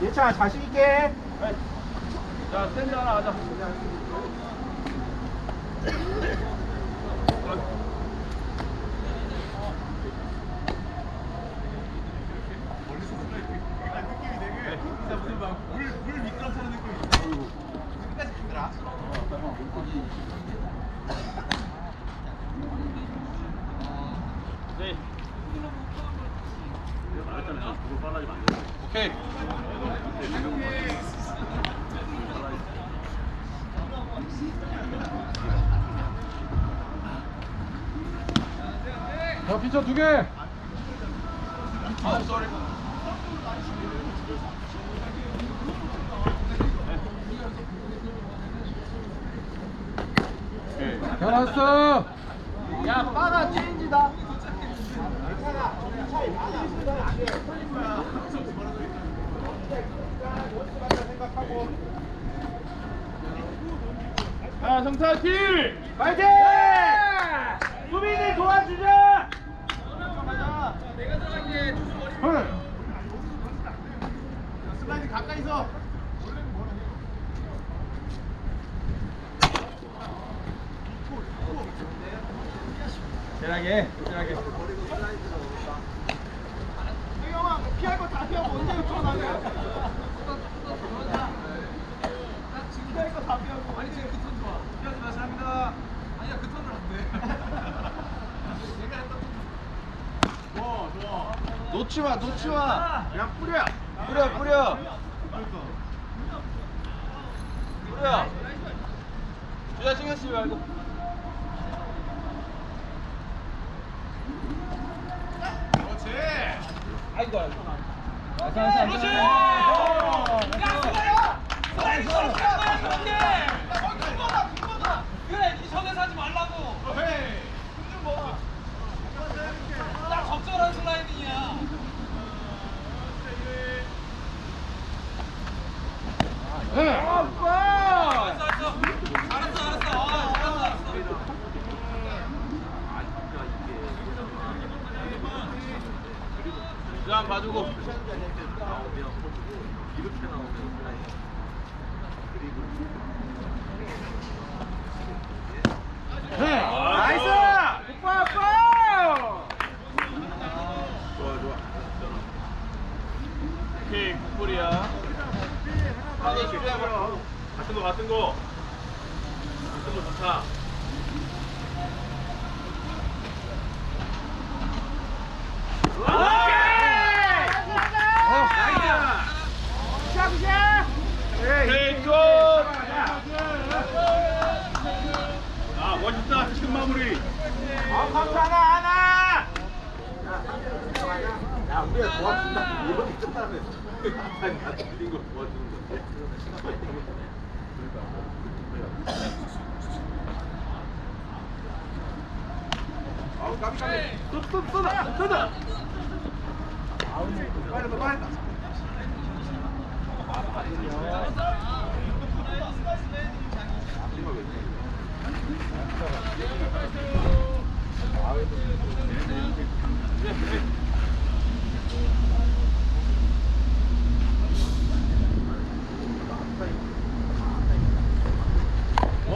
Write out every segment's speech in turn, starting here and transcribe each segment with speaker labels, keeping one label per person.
Speaker 1: 예찬 자신 있게.
Speaker 2: 자, 스탠드 하나 하자. 네. 오케이.
Speaker 3: 자 피처 두개
Speaker 2: 아, 쏘리. 오케이.
Speaker 3: 잘했어
Speaker 1: 야, 빠가 체인지다.
Speaker 2: 자, 정타 킬!
Speaker 1: 파이팅! 수빈이 도와주자. 슬라이드 가까이서.
Speaker 2: 편하게, 편하게.
Speaker 1: 형아, 피할 거 다 피하고 언제 턴하냐? 피할 거 다 피하고. 아니 지금 그턴 좋아. 피하지 마시 합니다. 아니야 그 턴은 안 돼. 좋아 좋아.
Speaker 2: 놓지 마, 놓지 마. 그냥 뿌려. 뿌려, 뿌려. 뿌려. 주자 신경 쓰지 말고.
Speaker 1: 그렇지.
Speaker 2: 아이고, 아이고.
Speaker 1: 그렇지. 야, 수고야. 슬라이드 쳐, 슬라이드 쳐, 그렇게. 어, 큰 거다, 큰 거다. 그래, 이 전에 사지 말라고. 헤이. 좀 뭐. 딱 적절한 슬라이딩이야.
Speaker 3: 아빠
Speaker 2: 한번 봐주고.
Speaker 1: 나이스! 오빠, 오빠!
Speaker 2: 좋아, 좋아. 오케이, 굿볼이야. 하나 준비해봐. 같은 거, 같은 거. 같은 거 좋다. 오케이, 굿! 아, 멋있다. 지금 마무리.
Speaker 1: 어, 감사 하나, 하나!
Speaker 4: 야, 우리가 끝나면 아니, 나 들린 거 도와주는 건데. 아우, 까비 까비. 또, 또, 또, 또. 빨리 더, 빨리 더.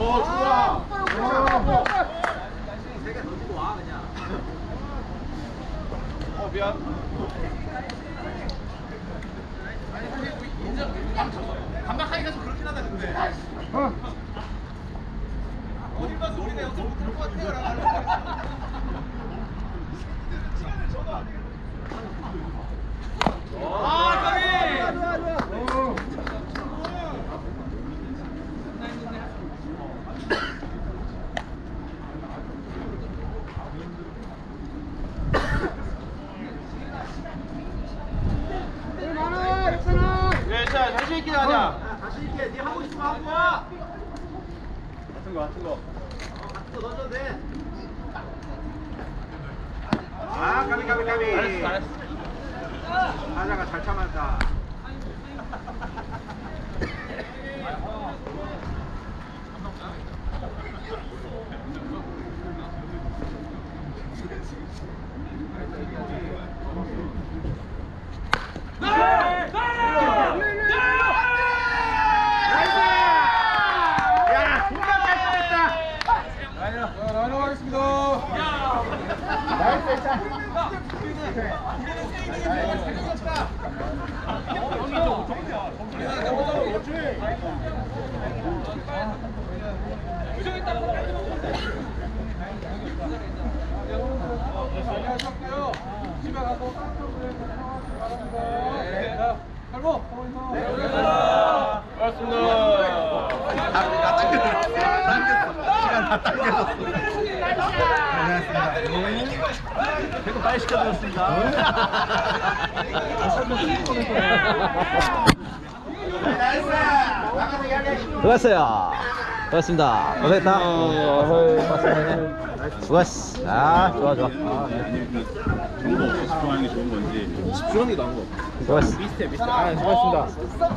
Speaker 4: 오, 좋아. 세개 던지고 와, 그냥.
Speaker 2: 어, 미안.
Speaker 1: 감각하기가 좀 그렇긴 하다, 근데. 어딜 봐서 우리가 여기서 못할 것 같아요, 아, 까비!
Speaker 2: 네, 자, 자신 있게 하자.
Speaker 4: 야, 자신 있게. 네 하고 싶은 거 하고 와.
Speaker 2: 같은 거, 같은 거.
Speaker 4: 아, 까비 까비 까비.
Speaker 2: 잘했어, 잘했어.
Speaker 4: 하자가 잘 참았다.
Speaker 5: 고맙습니다.
Speaker 1: 안녕하셨고요. 집에 가서 감사합니다. 할머 고맙습니다. 고맙습니다. 다 당겨졌어. 시간 다 당겨졌어.
Speaker 2: 수고했어요. 수고했습니다. 고생했다. 수고했어. 아, 좋아, 좋아.
Speaker 5: 정보 없이 집중하는 게 좋은 건지.
Speaker 1: 집중한 게 나은 거.
Speaker 2: 수고했어.
Speaker 5: 비슷해, 비슷해. 아, 수고하셨습니다.